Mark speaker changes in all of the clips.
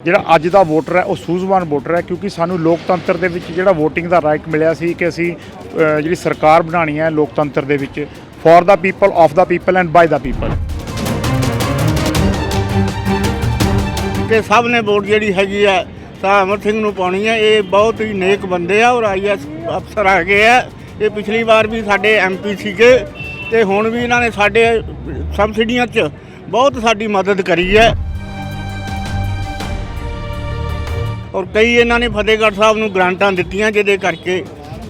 Speaker 1: ਜਿਹੜਾ ਅੱਜ ਦਾ ਵੋਟਰ ਹੈ ਉਹ ਸੂਝਵਾਨ ਵੋਟਰ ਹੈ ਕਿਉਂਕਿ ਸਾਨੂੰ ਲੋਕਤੰਤਰ ਦੇ ਵਿੱਚ ਜਿਹੜਾ VOTING ਦਾ ਰਾਈਟ ਮਿਲਿਆ ਸੀ ਕਿ ਅਸੀਂ ਅ, ਜਿਹੜੀ ਸਰਕਾਰ ਬਣਾਉਣੀ ਹੈ ਲੋਕਤੰਤਰ ਦੇ ਵਿੱਚ for the people of the people and by the people
Speaker 2: ਕਿ ਸਭ ਨੇ ਵੋਟ ਜਿਹੜੀ ਹੈਗੀ ਆ ਤਾਂ ਅਮਰ ਸਿੰਘ ਨੂੰ ਪਾਉਣੀ ਹੈ। ਇਹ ਬਹੁਤ ਹੀ ਨੇਕ ਬੰਦੇ ਆ ਔਰ ਆਈਐਸ ਅਫਸਰ ਹੈਗੇ ਆ। ਇਹ ਪਿਛਲੀ ਵਾਰ ਵੀ ਸਾਡੇ ਐਮਪੀ ਸੀਗੇ ਤੇ ਹੁਣ ਵੀ ਇਹਨਾਂ ਨੇ ਸਾਡੇ ਸਬਸਿਡੀਆਂ 'ਚ ਬਹੁਤ ਸਾਡੀ ਮਦਦ ਕਰੀ ਹੈ। ਔਰ ਕਈ ਇਹਨਾਂ ਨੇ ਫਤਿਹਗੜ੍ਹ ਸਾਹਿਬ ਨੂੰ ਗ੍ਰਾਂਟਾਂ ਦਿੱਤੀਆਂ ਜਿਹਦੇ ਕਰਕੇ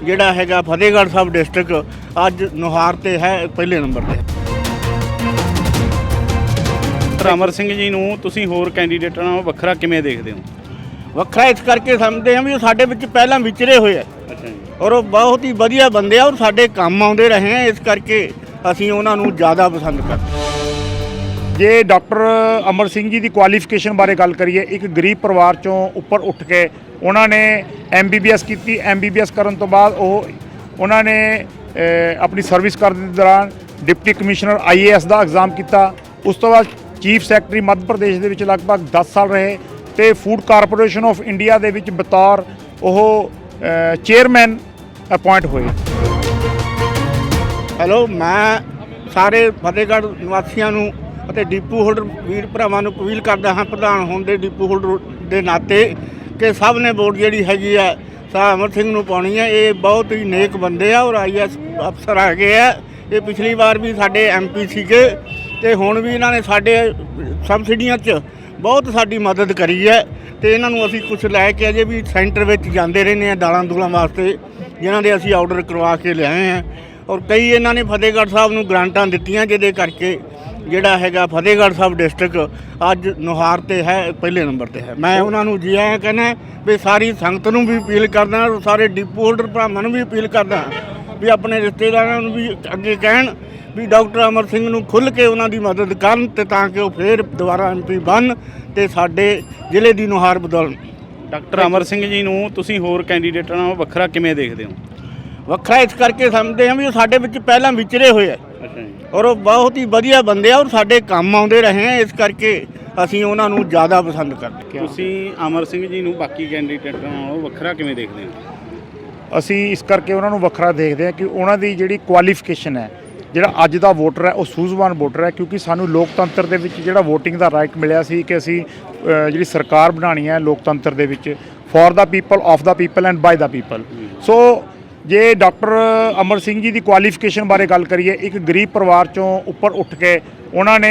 Speaker 2: ਜਿਹੜਾ ਹੈਗਾ ਫਤਿਹਗੜ੍ਹ ਸਾਹਿਬ ਡਿਸਟ੍ਰਿਕਟ ਅੱਜ ਨੁਹਾਰ ਤੇ ਹੈ ਪਹਿਲੇ ਨੰਬਰ ਤੇ।
Speaker 3: ਅਮਰ ਸਿੰਘ ਜੀ ਨੂੰ ਤੁਸੀਂ ਹੋਰ ਕੈਂਡੀਡੇਟਾਂ ਨਾਲੋਂ ਵੱਖਰਾ ਕਿਵੇਂ ਦੇਖਦੇ ਹੋ?
Speaker 2: ਵੱਖਰਾ ਇਸ ਕਰਕੇ ਸਮਝਦੇ ਹਾਂ ਵੀ ਉਹ ਸਾਡੇ ਵਿੱਚ ਪਹਿਲਾਂ ਵਿਚਰੇ ਹੋਏ ਆ। ਔਰ ਉਹ ਬਹੁਤ ਹੀ ਵਧੀਆ ਬੰਦੇ ਆ ਔਰ ਸਾਡੇ ਕੰਮ ਆਉਂਦੇ ਰਹੇ ਆ ਇਸ ਕਰਕੇ ਅਸੀਂ ਉਹਨਾਂ ਨੂੰ ਜ਼ਿਆਦਾ ਪਸੰਦ ਕਰਦੇ ਹਾਂ।
Speaker 1: ਜੇ ਡਾਕਟਰ ਅਮਰ ਸਿੰਘ ਜੀ ਦੀ ਕੁਆਲੀਫਿਕੇਸ਼ਨ ਬਾਰੇ ਗੱਲ ਕਰੀਏ, ਇੱਕ ਗਰੀਬ ਪਰਿਵਾਰ ਚੋਂ ਉੱਪਰ ਉੱਠ ਕੇ ਉਹਨਾਂ ਨੇ ਐਮਬੀਬੀਐਸ ਕੀਤੀ। ਐਮਬੀਬੀਐਸ ਕਰਨ ਤੋਂ ਬਾਅਦ ਉਹ ਉਹਨਾਂ ਨੇ ਆਪਣੀ ਸਰਵਿਸ ਕਰਨ ਦੇ ਦੌਰਾਨ ਡਿਪਟੀ ਕਮਿਸ਼ਨਰ ਆਈਏਐਸ ਦਾ ਐਗਜ਼ਾਮ ਕੀਤਾ। ਉਸ ਤੋਂ ਬਾਅਦ ਚੀਫ ਸੈਕਟਰੀ ਮੱਧ ਪ੍ਰਦੇਸ਼ ਦੇ ਵਿੱਚ ਲਗਭਗ 10 ਸਾਲ ਰਹੇ ਤੇ ਫੂਡ ਕਾਰਪੋਰੇਸ਼ਨ ਆਫ ਇੰਡੀਆ ਦੇ ਵਿੱਚ ਬਤੌਰ ਉਹ ਚੇਅਰਮੈਨ ਅਪਾਇੰਟ ਹੋਏ।
Speaker 2: ਹੈਲੋ ਮੈਂ ਸਾਰੇ ਫਤਿਹਗੜ੍ਹ ਨਿਵਾਸੀਆਂ ਨੂੰ ਅਤੇ ਡੀਪੂ ਹੋਲਡਰ ਵੀਰ ਭਰਾਵਾਂ ਨੂੰ ਅਪੀਲ ਕਰਦਾ ਹਾਂ, ਪ੍ਰਧਾਨ ਹੋਣ ਦੇ ਡੀਪੂ ਹੋਲਡਰ ਦੇ ਨਾਤੇ ਕਿ ਸਭ ਨੇ ਵੋਟ ਜਿਹੜੀ ਹੈਗੀ ਆ ਤਾਂ ਅਮਰ ਸਿੰਘ ਨੂੰ ਪਾਉਣੀ ਹੈ ਇਹ ਬਹੁਤ ਹੀ ਨੇਕ ਬੰਦੇ ਆ ਔਰ ਆਈਐਸ ਅਫਸਰ ਹੈਗੇ ਆ। ਇਹ ਪਿਛਲੀ ਵਾਰ ਵੀ ਸਾਡੇ ਐਮਪੀ ਸੀਗੇ ਤੇ ਹੁਣ ਵੀ ਇਹਨਾਂ ਨੇ ਸਾਡੇ ਸਬਸਿਡੀਆਂ 'ਚ ਬਹੁਤ ਸਾਡੀ ਮਦਦ ਕਰੀ ਹੈ ਤੇ ਇਹਨਾਂ ਨੂੰ ਅਸੀਂ ਕੁਝ ਲੈ ਕੇ ਅਜੇ ਵੀ ਸੈਂਟਰ ਵਿੱਚ ਜਾਂਦੇ ਰਹਿੰਦੇ ਆ ਦਾਲਾਂ ਦੂਲਾਂ ਵਾਸਤੇ, ਜਿਨ੍ਹਾਂ ਦੇ ਅਸੀਂ ਆਰਡਰ ਕਰਵਾ ਕੇ ਲਿਆਏ ਆ ਔਰ ਕਈ ਇਹਨਾਂ ਨੇ ਫਤਿਹਗੜ੍ਹ ਸਾਹਿਬ ਨੂੰ ਗ੍ਰਾਂਟਾਂ ਦਿੱਤੀਆਂ, ਜਿਹਦੇ ਕਰਕੇ ਜਿਹੜਾ ਹੈਗਾ ਫਤਿਹਗੜ੍ਹ ਸਾਹਿਬ ਡਿਸਟ੍ਰਿਕਟ ਅੱਜ ਨੁਹਾਰ ਤੇ ਹੈ ਪਹਿਲੇ ਨੰਬਰ ਤੇ ਹੈ। ਮੈਂ ਉਹਨਾਂ ਨੂੰ ਜੀ ਆਇਆਂ ਕਹਿੰਦਾ ਵੀ ਸਾਰੀ ਸੰਗਤ ਨੂੰ ਵੀ ਅਪੀਲ ਕਰਦਾ ਔਰ ਸਾਰੇ ਡਿਪੂ ਹੋਲਡਰ ਭਰਾਵਾਂ ਨੂੰ ਵੀ ਅਪੀਲ ਕਰਦਾ ਵੀ ਆਪਣੇ ਰਿਸ਼ਤੇਦਾਰਾਂ ਨੂੰ ਵੀ ਅੱਗੇ ਕਹਿਣ ਵੀ ਡਾਕਟਰ ਅਮਰ ਸਿੰਘ ਨੂੰ ਖੁੱਲ੍ਹ ਕੇ ਉਹਨਾਂ ਦੀ ਮਦਦ ਕਰਨ ਤੇ ਤਾਂ ਕਿ ਉਹ ਫੇਰ ਦੁਬਾਰਾ ਐਮਪੀ ਬਣ ਤੇ ਸਾਡੇ ਜ਼ਿਲ੍ਹੇ ਦੀ ਨੁਹਾਰ ਬਦਲਣ।
Speaker 3: ਡਾਕਟਰ ਅਮਰ ਸਿੰਘ ਜੀ ਨੂੰ ਤੁਸੀਂ ਹੋਰ ਕੈਂਡੀਡੇਟਾਂ ਨਾਲੋਂ ਵੱਖਰਾ ਕਿਵੇਂ ਦੇਖਦੇ ਹੋ?
Speaker 2: ਵੱਖਰਾ ਇਸ ਕਰਕੇ ਸਮਝਦੇ ਹਾਂ ਵੀ ਉਹ ਸਾਡੇ ਵਿੱਚ ਪਹਿਲਾਂ ਵਿਚਰੇ ਹੋਏ ਆ।
Speaker 3: ਅੱਛਾ ਜੀ।
Speaker 2: ਔਰ ਉਹ ਬਹੁਤ ਹੀ ਵਧੀਆ ਬੰਦੇ ਆ ਔਰ ਸਾਡੇ ਕੰਮ ਆਉਂਦੇ ਰਹੇ ਆ ਇਸ ਕਰਕੇ ਅਸੀਂ ਉਹਨਾਂ ਨੂੰ ਜ਼ਿਆਦਾ ਪਸੰਦ ਕਰਦੇ ਹਾਂ।
Speaker 3: ਤੁਸੀਂ ਅਮਰ ਸਿੰਘ ਜੀ ਨੂੰ ਬਾਕੀ ਕੈਂਡੀਡੇਟਾਂ ਨਾਲੋਂ ਵੱਖਰਾ ਕਿਵੇਂ ਦੇਖਦੇ ਹੋ?
Speaker 1: ਅਸੀਂ ਇਸ ਕਰਕੇ ਉਹਨਾਂ ਨੂੰ ਵੱਖਰਾ ਦੇਖਦੇ ਹਾਂ ਕਿ ਉਹਨਾਂ ਦੀ ਜਿਹੜੀ ਕੁਆਲੀਫਿਕੇਸ਼ਨ ਹੈ ਜਿਹੜਾ ਅੱਜ ਦਾ ਵੋਟਰ ਹੈ ਉਹ ਸੂਝਵਾਨ ਵੋਟਰ ਹੈ ਕਿਉਂਕਿ ਸਾਨੂੰ ਲੋਕਤੰਤਰ ਦੇ ਵਿੱਚ ਜਿਹੜਾ VOTING ਦਾ ਰਾਈਟ ਮਿਲਿਆ ਸੀ ਕਿ ਅਸੀਂ ਜਿਹੜੀ ਸਰਕਾਰ ਬਣਾਉਣੀ ਹੈ ਲੋਕਤੰਤਰ ਦੇ ਵਿੱਚ for the people of the people and by the people so ਜੇ ਡਾਕਟਰ ਅਮਰ ਸਿੰਘ ਜੀ ਦੀ ਕੁਆਲੀਫਿਕੇਸ਼ਨ ਬਾਰੇ ਗੱਲ ਕਰੀਏ, ਇੱਕ ਗਰੀਬ ਪਰਿਵਾਰ ਚੋਂ ਉੱਪਰ ਉੱਠ ਕੇ ਉਹਨਾਂ ਨੇ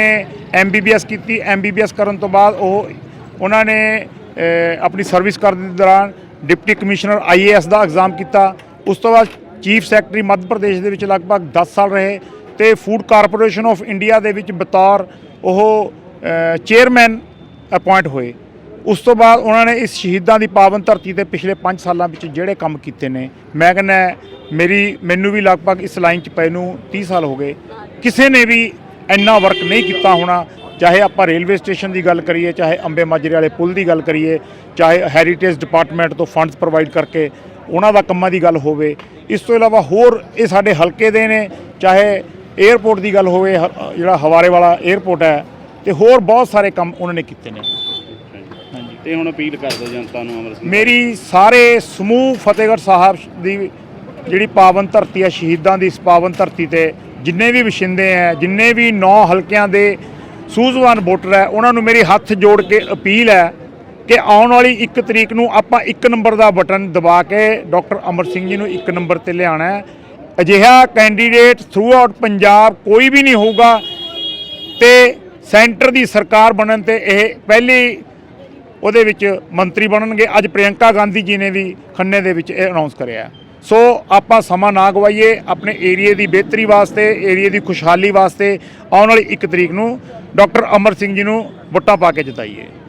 Speaker 1: ਐਮਬੀਬੀਐਸ ਕੀਤੀ। ਐਮਬੀਬੀਐਸ ਕਰਨ ਤੋਂ ਬਾਅਦ ਉਹ ਉਹਨਾਂ ਨੇ ਆਪਣੀ ਸਰਵਿਸ ਕਰਨ ਦੇ ਦੌਰਾਨ ਡਿਪਟੀ ਕਮਿਸ਼ਨਰ ਆਈਏਐਸ ਦਾ ਐਗਜ਼ਾਮ ਕੀਤਾ। ਉਸ ਤੋਂ ਬਾਅਦ ਚੀਫ ਸੈਕਟਰੀ ਮੱਧ ਪ੍ਰਦੇਸ਼ ਦੇ ਵਿੱਚ ਲਗਭਗ 10 ਸਾਲ ਰਹੇ ਤੇ ਫੂਡ ਕਾਰਪੋਰੇਸ਼ਨ ਆਫ ਇੰਡੀਆ ਦੇ ਵਿੱਚ ਬਤੌਰ ਉਹ ਚੇਅਰਮੈਨ ਅਪਾਇੰਟ ਹੋਏ। ਉਸ ਤੋਂ ਬਾਅਦ ਉਹਨਾਂ ਨੇ ਇਸ ਸ਼ਹੀਦਾਂ ਦੀ ਪਾਵਨ ਧਰਤੀ ਤੇ ਪਿਛਲੇ 5 ਸਾਲਾਂ ਵਿੱਚ ਜਿਹੜੇ ਕੰਮ ਕੀਤੇ ਨੇ, ਮੈਂ ਕਹਿੰਦਾ ਮੇਰੀ, ਮੈਨੂੰ ਵੀ ਲਗਭਗ ਇਸ ਲਾਈਨ 'ਚ ਪਏ ਨੂੰ 30 ਸਾਲ ਹੋ ਗਏ। ਕਿਸੇ ਨੇ ਵੀ ਇੰਨਾ ਵਰਕ ਨਹੀਂ ਕੀਤਾ ਹੋਣਾ, ਚਾਹੇ ਆਪਾਂ ਰੇਲਵੇ ਸਟੇਸ਼ਨ ਦੀ ਗੱਲ ਕਰੀਏ, ਚਾਹੇ ਅੰਬੇ ਮਾਜਰੇ ਵਾਲੇ ਪੁਲ ਦੀ ਗੱਲ ਕਰੀਏ, ਚਾਹੇ ਹੈਰੀਟੇਜ ਡਿਪਾਰਟਮੈਂਟ ਤੋਂ ਫੰਡਸ ਪ੍ਰੋਵਾਈਡ ਕਰਕੇ ਉਹਨਾਂ ਦਾ ਕੰਮਾਂ ਦੀ ਗੱਲ ਹੋਵੇ। ਇਸ ਤੋਂ ਇਲਾਵਾ ਹੋਰ ਇਹ ਸਾਡੇ ਹਲਕੇ ਦੇ ਨੇ, ਚਾਹੇ 에ਅਰਪੋਰਟ ਦੀ ਗੱਲ ਹੋਵੇ ਜਿਹੜਾ ਹਵਾਰੇ ਵਾਲਾ 에ਅਰਪੋਰਟ ਹੈ, ਤੇ ਹੋਰ ਬਹੁਤ ਸਾਰੇ ਕੰਮ ਉਹਨਾਂ ਨੇ ਕੀਤੇ ਨੇ।
Speaker 3: ਤੇ ਹੁਣ ਅਪੀਲ ਕਰ ਦਿਓ ਜਨਤਾ ਨੂੰ ਅਮਰ ਸਿੰਘ
Speaker 1: ਮੇਰੀ ਸਾਰੇ ਸਮੂਹ ਫਤਿਹਗੜ੍ਹ ਸਾਹਿਬ ਦੀ ਜਿਹੜੀ ਪਾਵਨ ਧਰਤੀ ਹੈ ਸ਼ਹੀਦਾਂ ਦੀ ਇਸ ਪਾਵਨ ਧਰਤੀ ਤੇ ਜਿੰਨੇ ਵੀ ਵਸਿੰਦੇ ਹੈ ਜਿੰਨੇ ਵੀ ਨੌ ਹਲਕਿਆਂ ਦੇ ਸੂਝਵਾਨ ਵੋਟਰ ਹੈ ਉਹਨਾਂ ਨੂੰ ਮੇਰੀ ਹੱਥ ਜੋੜ ਕੇ ਅਪੀਲ ਹੈ ਕਿ ਆਉਣ ਵਾਲੀ 1 ਤਰੀਕ ਨੂੰ ਆਪਾਂ 1 ਨੰਬਰ ਦਾ ਬਟਨ ਦਬਾ ਕੇ ਡਾਕਟਰ ਅਮਰ ਸਿੰਘ ਜੀ ਨੂੰ 1 ਨੰਬਰ ਤੇ ਲਿਆਉਣਾ ਹੈ। ਅਜਿਹਾ ਕੈਂਡੀਡੇਟ ਥਰੂ ਆਊਟ ਪੰਜਾਬ ਕੋਈ ਵੀ ਨਹੀਂ ਹੋਊਗਾ ਤੇ ਸੈਂਟਰ ਦੀ ਸਰਕਾਰ ਬਣਨ ਤੇ ਇਹ ਪਹਿਲੀ ਉਹਦੇ ਵਿੱਚ ਮੰਤਰੀ ਬਣਨਗੇ। ਅੱਜ ਪ੍ਰਿਯੰਕਾ ਗਾਂਧੀ ਜੀ ਨੇ ਵੀ ਖੰਨੇ ਦੇ ਵਿੱਚ ਇਹ ਅਨਾਉਂਸ ਕਰਿਆ ਸੋ ਆਪਾਂ ਸਮਾਂ ਨਾ ਗਵਾਈਏ, ਆਪਣੇ ਏਰੀਏ ਦੀ ਬਿਹਤਰੀ ਵਾਸਤੇ ਏਰੀਏ ਦੀ ਖੁਸ਼ਹਾਲੀ ਵਾਸਤੇ ਆਉਣ ਵਾਲੀ 1 ਤਰੀਕ ਨੂੰ ਡਾਕਟਰ ਅਮਰ ਸਿੰਘ ਜੀ ਨੂੰ ਵੋਟਾਂ ਪਾ ਕੇ ਜਿਤਾਈਏ।